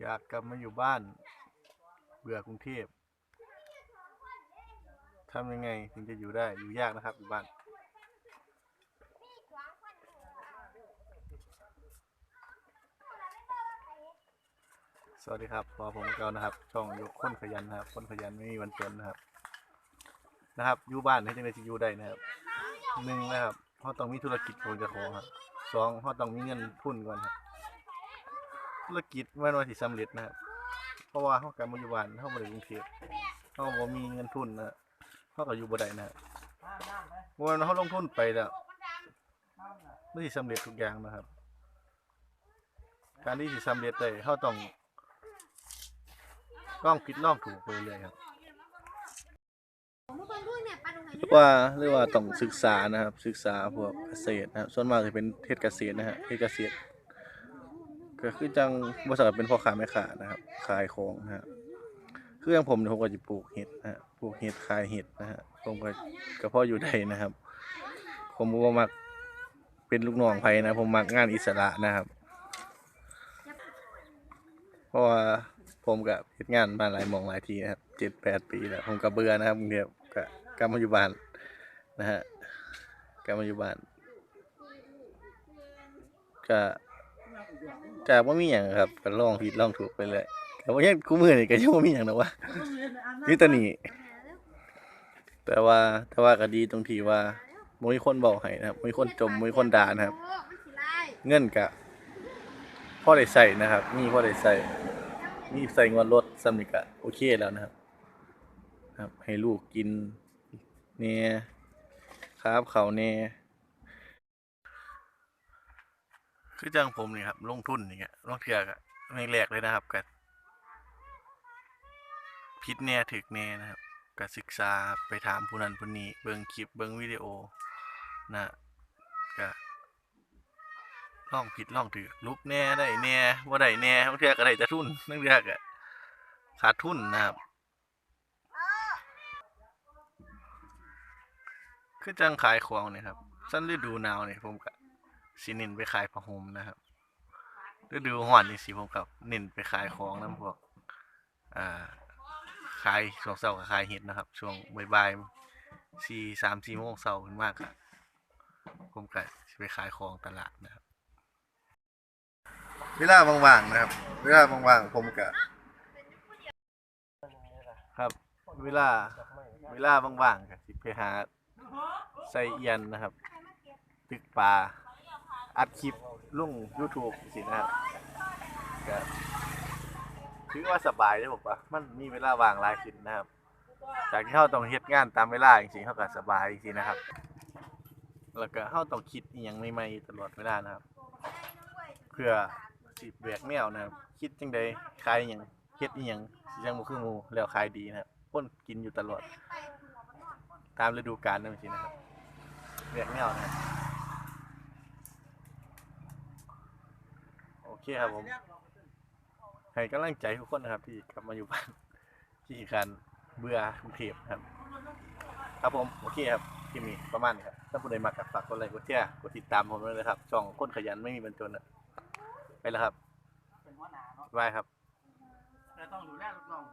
อยากกลับมาอยู่บ้าน เบื่อกรุงเทพทำยังไงถึงจะอยู่ได้อยู่ยากนะครับอยู่บ้าน สวัสดีครับพอผมเกานะครับ ช่องยกคนขยันนะครับ คนขยันไม่มีวันจนนะครับ นะครับอยู่บ้านให้จังได๋สิอยู่ได้นะครับหนึ่งนะครับเขาต้องมีธุรกิจของเจ้าของครับสองเขาต้องมีเงินทุนก่อนครับ ธุรกิจมันว่าสิสำเร็จนะครับ เพราะว่าเขากลับมาอยู่บ้านเขาบ่ได้กรุงเทพเขาบ่มีเงินทุนนะเขาก็อยู่บ่ได้นะครับเพราะว่าเขาลงทุนไปแล้วมันสิสำเร็จทุกอย่างนะครับ การที่สิสำเร็จได้เขาต้องลองผิดลองถูกไปเรื่อยครับ ว่าเรียกว่าต้องศึกษานะครับศึกษาพวกเกษตรนะครับ ส่วนมากจะเป็นเทศเกษตรนะฮะเทศเกษตร ก็คือจังบริษัทเป็นพ่อค้าแม่ค้านะครับขายของนะฮะคืออย่างผมเนี่ยผมก็จะปลูกเห็ดนะฮะปลูกเห็ดขายเห็ดนะฮะผมก็ก็พออยู่ได้นะครับ ผมบ่มักเป็นลูกน้องไผนะผมมักงานอิสระนะครับ เพราะว่าผมก็เฮ็ดงานมาหลายมองหลายทีนะครับเจ็ดแปดปีแล้วผมก็เบื่อนะครับเทพก็กลับมาอยู่บ้านนะฮะกลับมาอยู่บ้านก็ จากว่ามีหยังครับก็ลองผิดลองถูกไปเลยแต่ว่ายังกูมือนี่ก็ยังบ่มีหยังนะวะนี่แตะนี่แต่ว่าแต่ว่าก็ดีตรงที่ว่าบ่มีคนบอกให้นะครับบ่มีคนจมบ่มีคนด่านะครับ เงินก็พอได้ใช้นะครับ มีพอได้ใช้มีใส่งวดรถสำนึกก็โอเคแล้วนะครับ ครับ ให้ลูกกินเนี่ยครับเขาเนี่ย คือจังผมนี่ครับ ลงทุนนี่ครับลงเทือกอะไม่แรกเลยนะครับกับพิษแน่ถึกแน่นะครับกับศึกษาไปถามผู้นั้นผู้นี้เบิ่งคลิปเบิ่งวิดีโอนะก็ลองผิดล่องถือลุกแน่ได้แน่ว่าได้แน่บางเทื่อก็ได้แต่ทุนบางเทื่อก็ขาดทุนนะครับคือจังขายของเนี่ยครับสั้นฤดูหนาวเนี่ยผมก็ สิเน้นไปขายผ้าห่มนะครับฤดูร้อนนี่สิผมกับเน้นไปขายของนํพวกอ่าขายช่วงเช้าก็ขายเห็ดนะครับ ช่วงบ่ายๆสี่สามสี่โมงเช้าขึ้นมากครับผมก็สิไปขายของตลาดนะครับ เวลาว่างๆนะครับ เวลาว่างๆผมก็ครับ เวลา เวลาว่างๆก็สิไปหาใส่เอียนนะครับ ตึกปลา อัดคลิปลง YouTube สินะครับก็ถือว่าสบายเลยผมว่ามันมีเวลาว่างหลายขึ้นนะครับ จากที่เราต้องเฮ็ดงานตามเวลาจริงๆเขาก็สบายจริงๆนะครับ แล้วก็เราต้องคิดอหยังใหม่ๆอยู่ตลอดเวลานะครับ เพื่อสิแบกแนวนะครับ คิดจังใดขายอหยังเฮ็ดอหยังสิจังบ่คือหมู่แล้วขายดีนะครับคนกินอยู่ตลอด ตามฤดูกาลนั่นสินะครับเรียกแนวนะครับโอ เคครับผมให้กำลังใจทุกคนนะครับ ที่กลับมาอยู่บ้านที่คันเบื่อกรุงเทพครับ ครับผมโอเคครับคลิปนี้ประมาณนี้ครับถ้าผู้ใดมากับฝากกดไลค์กดแชร์กดติดตามผมด้วยนะครับช่องคนขยันไม่มีบรรจนนะไปแล้วครับเป็นหัวหน้าเนาะบายครับแต่ต้องดูแลลูกน้อง